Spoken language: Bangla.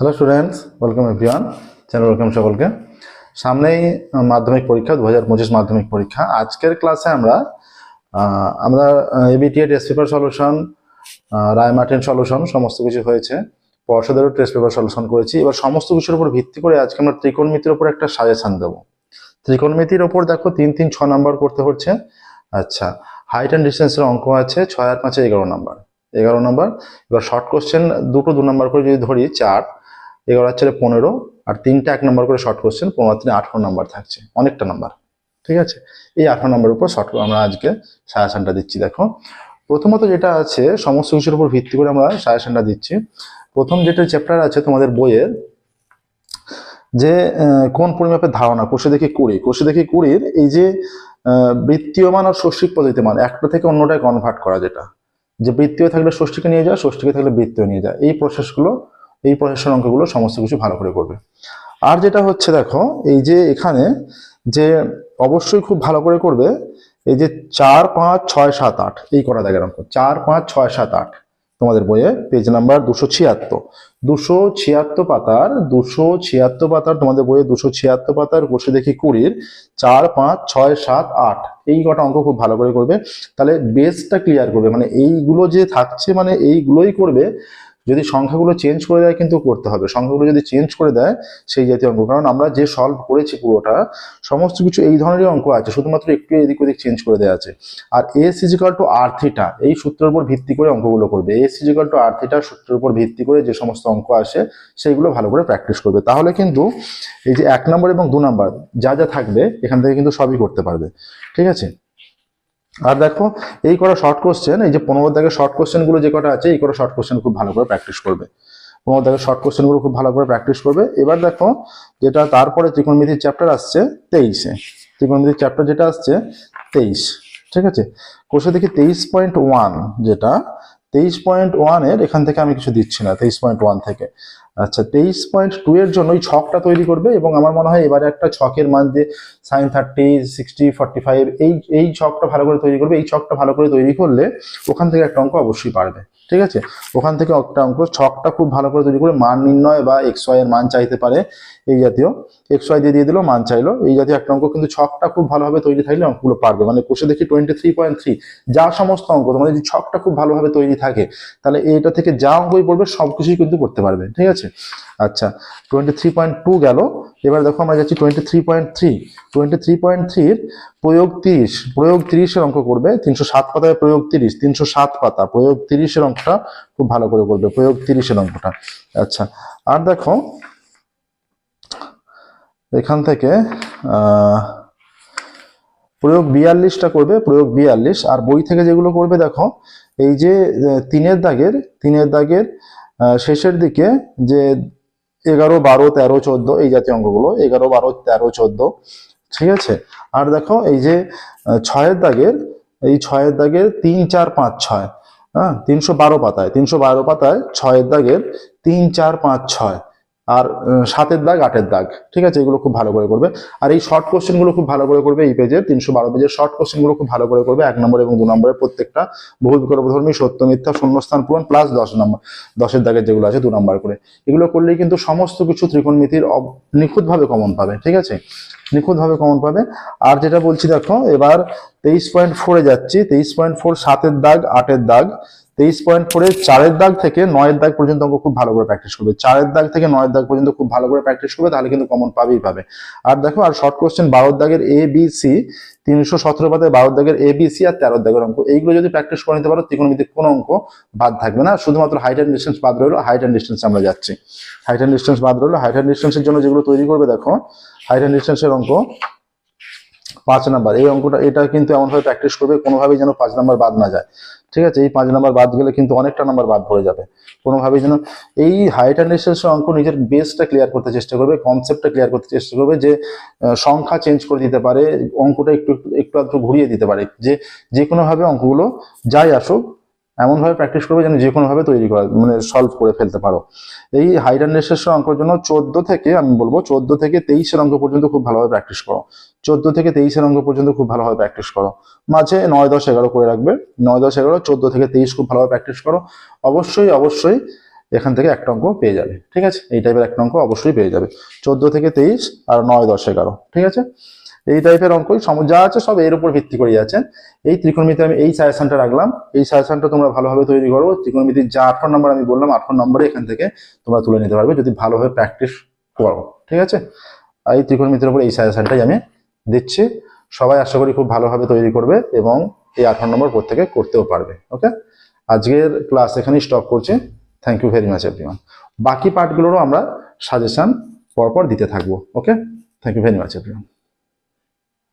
Hello students welcome everyone channel welcome সকলকে। সামনেই মাধ্যমিক পরীক্ষা দু হাজার পঁচিশ মাধ্যমিক পরীক্ষা। আজকের ক্লাসে আমরা আমরা ABTA test paper solution Ray Martin solution সমস্ত কিছু হয়েছে। পর্ষদেরও টেস্ট পেপার সলিউশন করেছি। এবার সমস্ত কিছুর উপর ভিত্তি করে আজকে আমরা ত্রিকোণমিতির উপর একটা সাজেশন দেবো। ত্রিকোণমিতির ওপর দেখো তিন তিন, ছ নাম্বার করতে হচ্ছে। আচ্ছা হাইট অ্যান্ড ডিস্টেন্সের অঙ্ক আছে, ছয় আর পাঁচে এগারো নাম্বার এগারো নাম্বার এবার শর্ট কোশ্চেন দুটো দু নাম্বার করে যদি ধরি, চার। এগারো হচ্ছে পনেরো আর তিনটা এক নম্বর করে শর্ট কোশ্চেন পনেরো তিনে আঠারো নাম্বার থাকছে, অনেকটা নাম্বার ঠিক আছে? এই আঠারো নাম্বার উপর শর্ট আমরা আজকে সাজেশনটা দিচ্ছি, দেখো। প্রথমত যেটা আছে, সমস্ত কিছুর উপর ভিত্তি করে আমরা সাজেশনটা দিচ্ছি। প্রথম যেটা চ্যাপ্টার আছে তোমাদের বইয়ের, যে কোন পরিমাপের ধারণা, কোষে দেখি কুড়ি, কোষে দেখি কুড়ির এই যে বৃত্তীয় মান আর ষষ্ঠিক পদ্ধতি মান একটা থেকে অন্যটায় কনভার্ট করা যেটা। যে বৃত্তীয় থাকলে ষষ্ঠীকে নিয়ে যায়, ষষ্ঠীকে থাকলে বৃত্তীয় নিয়ে যায়, এই প্রসেসগুলো এই প্রসেসের অঙ্কগুলো সমস্ত কিছু ভালো করে করবে। আর যেটা হচ্ছে দেখো, এই যে এখানে যে অবশ্যই খুব ভালো করে করবে, এই যে চার পাঁচ ছয় সাত আট, এই কটা দাগের অঙ্ক চার পাঁচ ছয় সাত আট তোমাদের বইয়ে পেজ নাম্বার দুশো ছিয়াত্তর। দুশো ছিয়াত্তর পাতার, দুশো ছিয়াত্তর পাতার তোমাদের বইয়ে দুশো ছিয়াত্তর পাতার বসে দেখি কুড়ির, চার পাঁচ ছয় সাত আট, এই কটা অঙ্ক খুব ভালো করে করবে। তাহলে বেসটা ক্লিয়ার করবে মানে এইগুলো যে থাকছে মানে এইগুলোই করবে যদি সংখ্যাগুলো চেঞ্জ করে দেয় কিন্তু করতে হবে। সংখ্যাগুলো যদি চেঞ্জ করে দেয় সেই জাতীয় অঙ্ক। কারণ আমরা যে সলভ করেছি পুরোটা, সমস্ত কিছু এই ধরনেরই অঙ্ক আছে, শুধুমাত্র একটু এদিক ওদিক চেঞ্জ করে দেওয়া আছে। আর S equal to R theta এই সূত্রের উপর ভিত্তি করে অঙ্কগুলো করবে। S equal to R theta সূত্রের উপর ভিত্তি করে যে সমস্ত অঙ্ক আসে, সেইগুলো ভালো করে প্র্যাকটিস করবে। তাহলে কিন্তু এই যে এক নম্বর এবং দু নম্বর যা যা থাকবে, এখান থেকে কিন্তু সবই করতে পারবে। ঠিক আছে? আর দেখো, এই কটা শর্ট কোশ্চেন এই যে পনেরো দাগের শর্ট কোশ্চেনগুলো যে কটা আছে, এই কটা শর্ট কোশ্চেন খুব ভালো করে প্র্যাকটিস করবে। পনেরো দাগের শর্ট কোশ্চেনগুলো খুব ভালো করে প্র্যাকটিস করবে। এবার দেখো, যেটা তারপরে ত্রিকোণমিতির চ্যাপ্টার আসছে তেইশে। ত্রিকোণমিতির চ্যাপ্টার যেটা আসছে তেইশ, ঠিক আছে? কোষে দেখি তেইশ পয়েন্ট ওয়ান যেটা তেইশ পয়েন্ট ওয়ানের এখান থেকে আমি কিছু দিচ্ছি না, তেইশ পয়েন্ট ওয়ান থেকে। আচ্ছা তেইশ পয়েন্ট টু এর জন্য ওই ছকটা তৈরি করবে এবং আমার মনে হয় এবারে একটা ছকের মান যে sine thirty, sixty, forty five, এই এই ছকটা ভালো করে তৈরি করবে। এই ছকটা ভালো করে তৈরি করলে ওখান থেকে একটা অঙ্ক অবশ্যই পারবে ঠিক আছে? ওখান থেকে একটা অঙ্ক, ছকটা খুব ভালো করে তৈরি করে মান নির্ণয় বা এক্সের মান চাইতে পারে এই জাতীয়। এক্স ওয়াই দিয়ে দিয়ে দিল, মান চাইলো। এই জাতীয় একটা অঙ্ক, কিন্তু ছকটা খুব ভালোভাবে তৈরি থাকলে অঙ্কগুলো পারবে। মানে কোষে দেখি টোয়েন্টি থ্রি পয়েন্ট থ্রি যা সমস্ত অঙ্ক, তোমাদের যদি ছকটা খুব ভালোভাবে তৈরি থাকে, তাহলে এইটা থেকে যা অঙ্কই পড়বে সব কিছুই কিন্তু করতে পারবে। ঠিক আছে? আচ্ছা টোয়েন্টি থ্রি পয়েন্ট টু গেল। এবার দেখো আমরা যাচ্ছি twenty three point three twenty three point থ্রির প্রয়োগ তিরিশ। প্রয়োগ তিরিশের অঙ্ক করবে, তিনশো সাত পাতায় প্রয়োগ তিরিশ। তিনশো সাত পাতা, প্রয়োগ তিরিশের অঙ্কটা খুব ভালো করে করবে, প্রয়োগ তিরিশের অঙ্কটা। আচ্ছা আর দেখো, এখান থেকে প্রয়োগ বিয়াল্লিশটা করবে, প্রয়োগ বিয়াল্লিশ, আর বই থেকে যেগুলো করবে দেখো, এই যে তিনের দাগের তিনের দাগের শেষের দিকে যে এগারো, বারো, তেরো, চোদ্দ, এই জাতীয় অঙ্কগুলো, এগারো, বারো, তেরো, চোদ্দ, ঠিক আছে? আর দেখো, এই যে ছয়ের দাগের, এই ছয়ের দাগের তিন, চার, পাঁচ, ছয় হ্যাঁ তিনশো বারো পাতায় তিনশো বারো পাতায় ছয়ের দাগের তিন চার পাঁচ ছয়। আর সাতের দাগ, আটের দাগ। ঠিক আছে? এগুলো খুব ভালো করে করবে। আর এই শর্ট কোশ্চেনগুলো খুব ভালো করে করবে এই পেজের তিনশো বারো পেজের শর্ট কোশ্চেনগুলো খুব ভালো করে করবে। এক নম্বর এবং দু নম্বরের প্রত্যেকটা। বহু বিকল্পধর্মী, সত্য, মিথ্যা, শূন্যস্থান, পূরণ প্লাস দশ নম্বর। দশের দাগের যেগুলো আছে, দু নম্বর করে। এগুলো করলেই কিন্তু সমস্ত কিছু ত্রিকোণমিতির নিখুঁতভাবে কমন পাবে। ঠিক আছে? নিখুঁতভাবে কমন পাবে। আর যেটা বলছি দেখো, এবার তেইশ পয়েন্ট ফোরে যাচ্ছি। তেইশ পয়েন্ট ফোর সাতের দাগ, আটের দাগ। তেইশ পয়েন্ট ফোরে চারের দাগ থেকে নয়ের দাগ পর্যন্ত অঙ্ক খুব ভালো করে প্র্যাকটিস করবে। চারের দাগ থেকে নয়ের দাগ পর্যন্ত খুব ভালো করে প্র্যাকটিস করবে, তাহলে কিন্তু কমন পাবেই পাবে। আর দেখো, আর শর্ট কোশ্চেন বারোর দাগের এ বি সি তিনশো সতেরো পাতায় বারোর দাগের এ বি সি আর তেরোর দাগের অঙ্ক। এইগুলো যদি প্র্যাকটিস করে নিতে পারো ত্রিকোণমিতির কোনো অঙ্ক বাদ থাকবে না। শুধুমাত্র হাইট অ্যান্ড ডিস্টেন্স বাদ রইল হাইট অ্যান্ড ডিস্টেন্স আমরা যাচ্ছি। হাইট অ্যান্ড ডিস্টেন্স বাদ রইল হাইট অ্যান্ড ডিস্টেন্সের জন্য যেগুলো তৈরি করবে, দেখো হাইট অ্যান্ড ডিস্টেন্সের অঙ্ক পাঁচ নাম্বার। এই অঙ্কটা, এটা কিন্তু এমনভাবে প্র্যাকটিস করবে, কোনোভাবেই যেন পাঁচ নাম্বার বাদ না যায়। ঠিক আছে? এই পাঁচ নাম্বার বাদ গেলে কিন্তু অনেকটা নাম্বার বাদ পড়ে যাবে। কোনোভাবেই যেন এই হাইট অ্যান্ড ডিস্টেন্সের অঙ্ক নিজের বেসটা ক্লিয়ার করতে চেষ্টা করবে কনসেপ্টটা ক্লিয়ার করতে চেষ্টা করবে যে সংখ্যা চেঞ্জ করে দিতে পারে, অঙ্কটা একটু একটু একটু আধটু ঘুরিয়ে দিতে পারে, যে যে কোনোভাবে অঙ্কগুলো যাই আসুক এমনভাবে প্র্যাকটিস করবে যেন যে কোনোভাবে তৈরি করা মানে সলভ করে ফেলতে পারো। এই হাইট অ্যান্ড ডিস্টেন্সের অঙ্কের জন্য চোদ্দ থেকে, আমি বলব চোদ্দ থেকে তেইশের অঙ্ক পর্যন্ত খুব ভালোভাবে প্র্যাকটিস করো। চোদ্দ থেকে তেইশের অঙ্ক পর্যন্ত খুব ভালোভাবে প্র্যাকটিস করো। মাঝে নয়, দশ, এগারো করে রাখবে। নয়, দশ, এগারো, চোদ্দ থেকে তেইশ খুব ভালোভাবে প্র্যাকটিস করো। অবশ্যই অবশ্যই এখান থেকে একটা অঙ্ক পেয়ে যাবে, ঠিক আছে? এই টাইপের একটা অঙ্ক অবশ্যই পেয়ে যাবে। চোদ্দ থেকে তেইশ আর নয়, দশ, এগারো, ঠিক আছে? এই টাইপের অঙ্কই যা আছে সব এর উপর ভিত্তি করে আছে এই ত্রিকোণমিতি আমি এই সাজেশনটা রাখলাম। এই সাজেশনটা তোমরা ভালোভাবে তৈরি করো। ত্রিকোণমিতির যা আঠারো নম্বর আমি বললাম, আঠারো নম্বরে এখান থেকে তোমরা তুলে নিতে পারবে যদি ভালোভাবে প্র্যাকটিস করো। ঠিক আছে? এই ত্রিকোণমিতির উপর এই সাজেশনটাই আমি দিচ্ছি। সবাই আশা করি খুব ভালোভাবে তৈরি করবে এবং এই আঠারো নম্বর প্রত্যেকে করতেও পারবে। ওকে? আজকের ক্লাস এখানেই স্টপ করছি। Thank you very much everyone বাকি পার্টগুলোরও আমরা সাজেশন পরপর দিতে থাকব। Okay? Thank you very much everyone